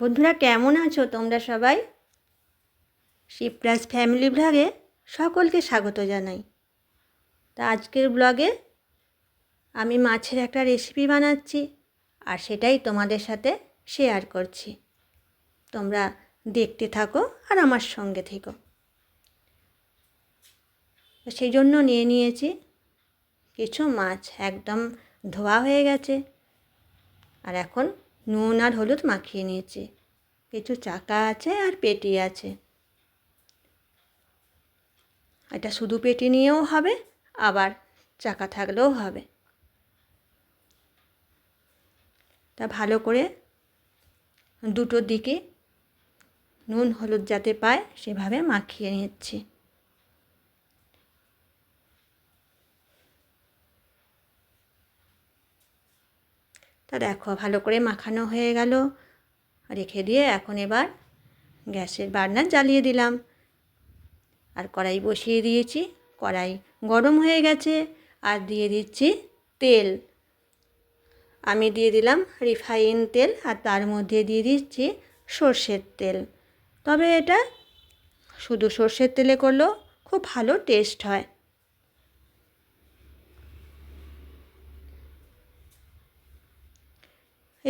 বন্ধুরা, কেমন আছো তোমরা সবাই? শিবরাজ ফ্যামিলি ব্লগে সকলকে স্বাগত জানাই। তা আজকের ব্লগে আমি মাছের একটা রেসিপি বানাচ্ছি আর সেটাই তোমাদের সাথে শেয়ার করছি। তোমরা দেখতে থাকো আর আমার সঙ্গে থেকো। সেই জন্য নিয়ে নিয়েছি কিছু মাছ, একদম ধোয়া হয়ে গেছে। আর এখন নুন আর হলুদ মাখিয়ে নিয়েছি। কিছু চাকা আছে আর পেটি আছে। এটা শুধু পেটি নিয়েও হবে, আবার চাকা থাকলেও হবে। তা ভালো করে দুটো দিকে নুন হলুদ যাতে পায়, সেভাবে মাখিয়ে নিচ্ছি। তা দেখো, ভালো করে মাখানো হয়ে গেল। রেখে দিয়ে এখন এবার গ্যাসের বার্নার জ্বালিয়ে দিলাম। আর কড়াই বসিয়ে দিয়েছি। কড়াই গরম হয়ে গেছে। আর দিয়ে দিচ্ছি তেল। আমি দিয়ে দিলাম রিফাইন তেল আর তার মধ্যে দিয়ে দিচ্ছি সর্ষের তেল। তবে এটা শুধু সর্ষের তেলে করলেও খুব ভালো টেস্ট হয়।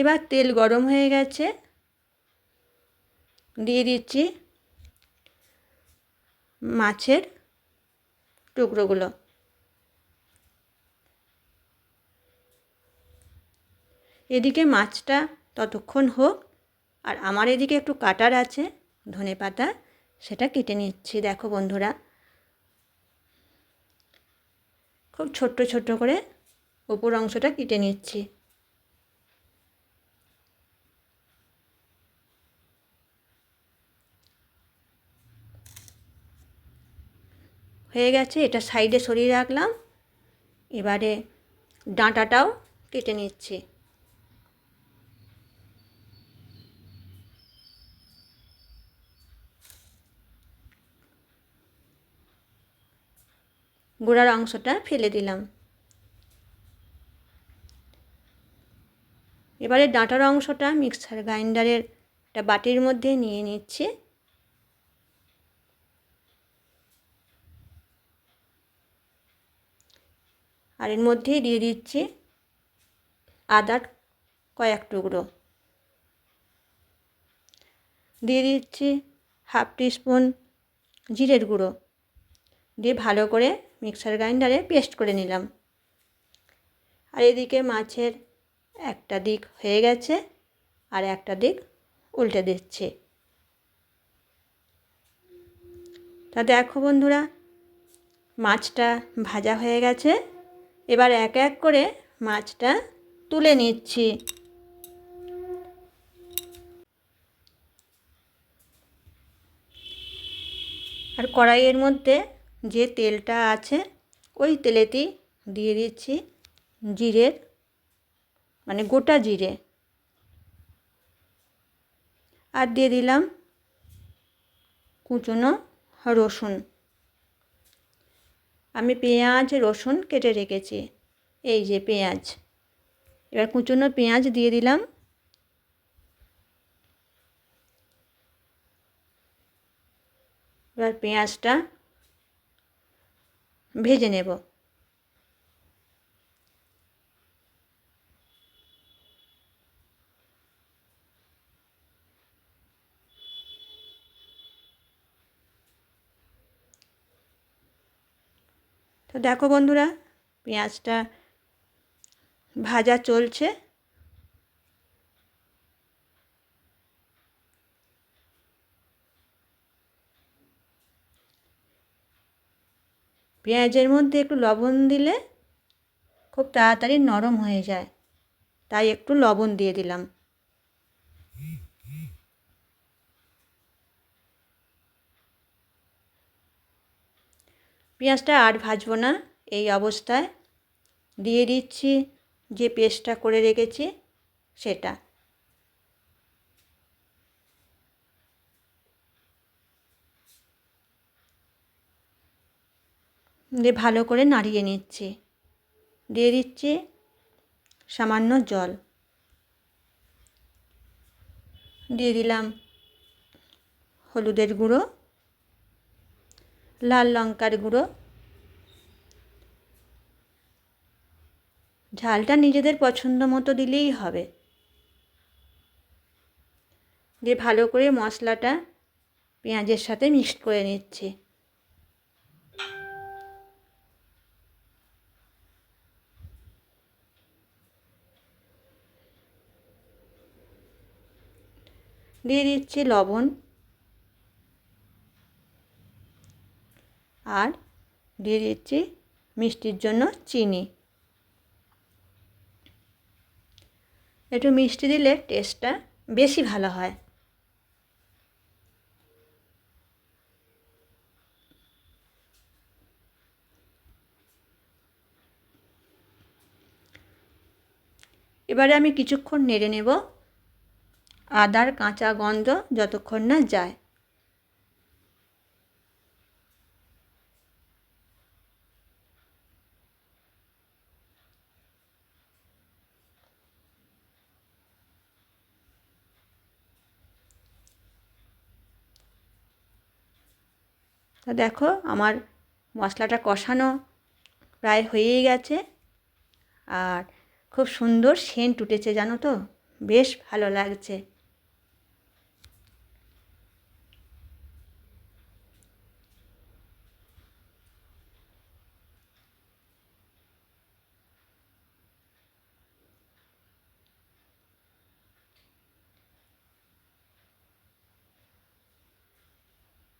এবার তেল গরম হয়ে গেছে। দিয়ে দিচ্ছি মাছের টুকরোগুলো। এদিকে মাছটা ততক্ষণ হোক, আর আমার এদিকে একটু কাটার আছে, ধনে পাতা, সেটা কেটে নিচ্ছি। দেখো বন্ধুরা, খুব ছোট্ট ছোট্ট করে উপর অংশটা কেটে নিচ্ছি। হয়ে গেছে, এটা সাইডে সরিয়ে রাখলাম। এবারে ডাঁটাটাও কেটে নিচ্ছি। গোড়ার অংশটা ফেলে দিলাম। এবারে ডাঁটার অংশটা মিক্সার গ্রাইন্ডারের একটা বাটির মধ্যে নিয়ে নিচ্ছি। আর এর মধ্যেই দিয়ে দিচ্ছি আদার কয়েক টুকরো। দিয়ে দিচ্ছি হাফ টিস্পুন জিরের গুঁড়ো। দিয়ে ভালো করে মিক্সার গ্রাইন্ডারে পেস্ট করে নিলাম। আর এদিকে মাছের একটা দিক হয়ে গেছে আর একটা দিক উল্টে দিচ্ছে। তা দেখো বন্ধুরা, মাছটা ভাজা হয়ে গেছে। এবার এক এক করে মাছটা তুলে নিচ্ছি। আর কড়াইয়ের মধ্যে যে তেলটা আছে, ওই তেলেতেই দিয়ে দিচ্ছি জিরের মানে গোটা জিরে। আর দিয়ে দিলাম কুচনো রসুন। আমি পেঁয়াজ, রসুন কেটে রেখেছি। এই যে পেঁয়াজ। এবার কুচুনো পেঁয়াজ দিয়ে দিলাম। এবার পেঁয়াজটা ভেজে নেব। তো দেখো বন্ধুরা, পেঁয়াজটা ভাজা চলছে। পেঁয়াজের মধ্যে একটু লবণ দিলে খুব তাড়াতাড়ি নরম হয়ে যায়, তাই একটু লবণ দিয়ে দিলাম। পেঁয়াজটা আর ভাজবো না, এই অবস্থায়। দিয়ে দিচ্ছি যে পেস্টটা করে রেখেছি, সেটা। দিয়ে ভালো করে নাড়িয়ে নিচ্ছি। দিয়ে দিচ্ছি সামান্য জল। দিয়ে দিলাম হলুদের গুঁড়ো। লাল লঙ্কার গুঁড়ো। ঝালটা নিজেদের পছন্দ মতো দিলেই হবে। দিয়ে ভালো করে মশলাটা পেঁয়াজের সাথে মিক্সড করে নিচ্ছি। দিয়ে দিচ্ছি লবণ। আর দিয়ে দিচ্ছি মিষ্টির জন্য চিনি। একটু মিষ্টি দিলে টেস্টটা বেশি ভালো হয়। এবারে আমি কিছুক্ষণ নেড়ে নেব। আদার কাঁচা গন্ধ যতক্ষণ না যায়। তা দেখো, আমার মশলাটা কষানো প্রায় হয়েই গেছে। আর খুব সুন্দর সেন্ট উঠেছে, জানো তো? বেশ ভালো লাগছে।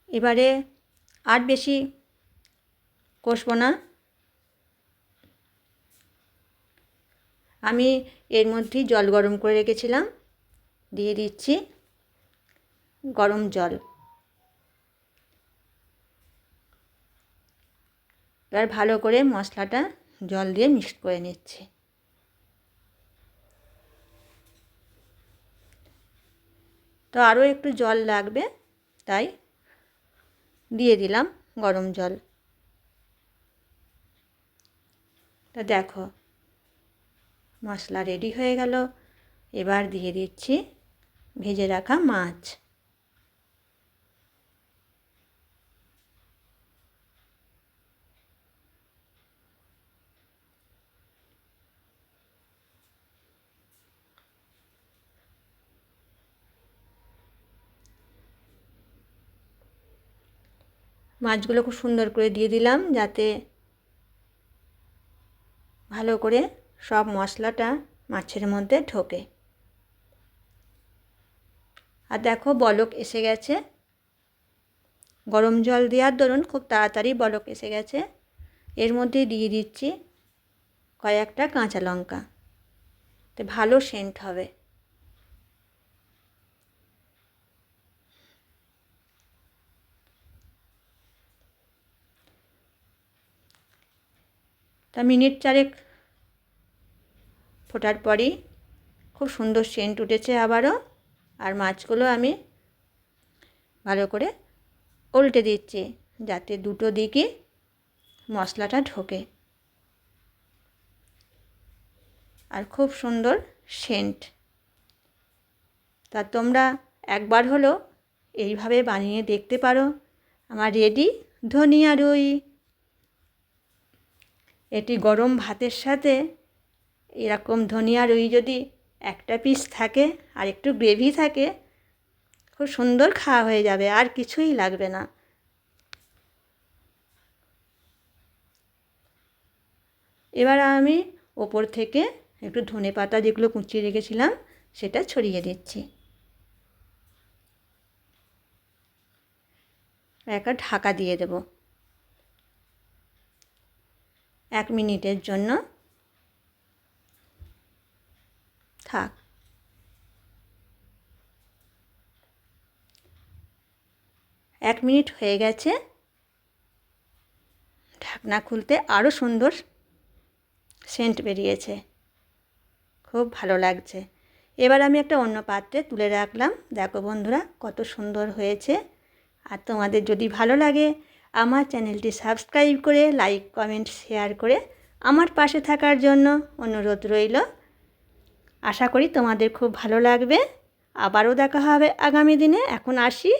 এবারে আর বেশি কষবো না। আমি এর মধ্যেই জল গরম করে রেখেছিলাম। দিয়ে দিচ্ছি গরম জল। এবার ভালো করে মশলাটা জল দিয়ে মিক্স করে নিচ্ছি। তো আরও একটু জল লাগবে, তাই দিয়ে দিলাম গরম জল। তা দেখো, মশলা রেডি হয়ে গেল। এবার দিয়ে দিচ্ছি ভেজে রাখা মাছ। মাছগুলো খুব সুন্দর করে দিয়ে দিলাম যাতে ভালো করে সব মশলাটা মাছের মধ্যে ঢোকে। আর দেখো বলক এসে গেছে। গরম জল দেওয়ার দরুন খুব তাড়াতাড়ি বলক এসে গেছে। এর মধ্যে দিয়ে দিচ্ছি কয়েকটা কাঁচা লঙ্কা। তো ভালো সেন্ট হবে। তা মিনিট চারেক ফোটার পরই খুব সুন্দর সেন্ট উঠেছে আবারও, আর মাছগুলো আমি ভালো করে উল্টে দিচ্ছি যাতে দুটো দিকে মশলাটা ঢোকে। আর খুব সুন্দর সেন্ট। তা তোমরা একবার হলো এইভাবে বানিয়ে দেখতে পারো। আমার রেডি ধনিয়া রুই। এটি গরম ভাতের সাথে এরকম ধনিয়া রুই যদি একটা পিস থাকে আর একটু গ্রেভি থাকে, খুব সুন্দর খাওয়া হয়ে যাবে, আর কিছুই লাগবে না। এবার আমি ওপর থেকে একটু ধনে পাতা যেগুলো কুচিয়ে রেখেছিলাম, সেটা ছড়িয়ে দিচ্ছি। একটা ঢাকা দিয়ে দেব। এক মিনিটের জন্য থাক। এক মিনিট হয়ে গেছে। ঢাকনা খুলতে আরও সুন্দর সেন্ট বেরিয়েছে। খুব ভালো লাগছে। এবার আমি একটা অন্য পাত্রে তুলে রাখলাম। দেখো বন্ধুরা, কত সুন্দর হয়েছে। আর তোমাদের যদি ভালো লাগে আমার চ্যানেলটি সাবস্ক্রাইব করে, লাইক, কমেন্ট, শেয়ার করে আমার পাশে থাকার জন্য অনুরোধ রইল। আশা করি তোমাদের খুব ভালো লাগবে। আবারও দেখা হবে আগামী দিনে। এখন আসি।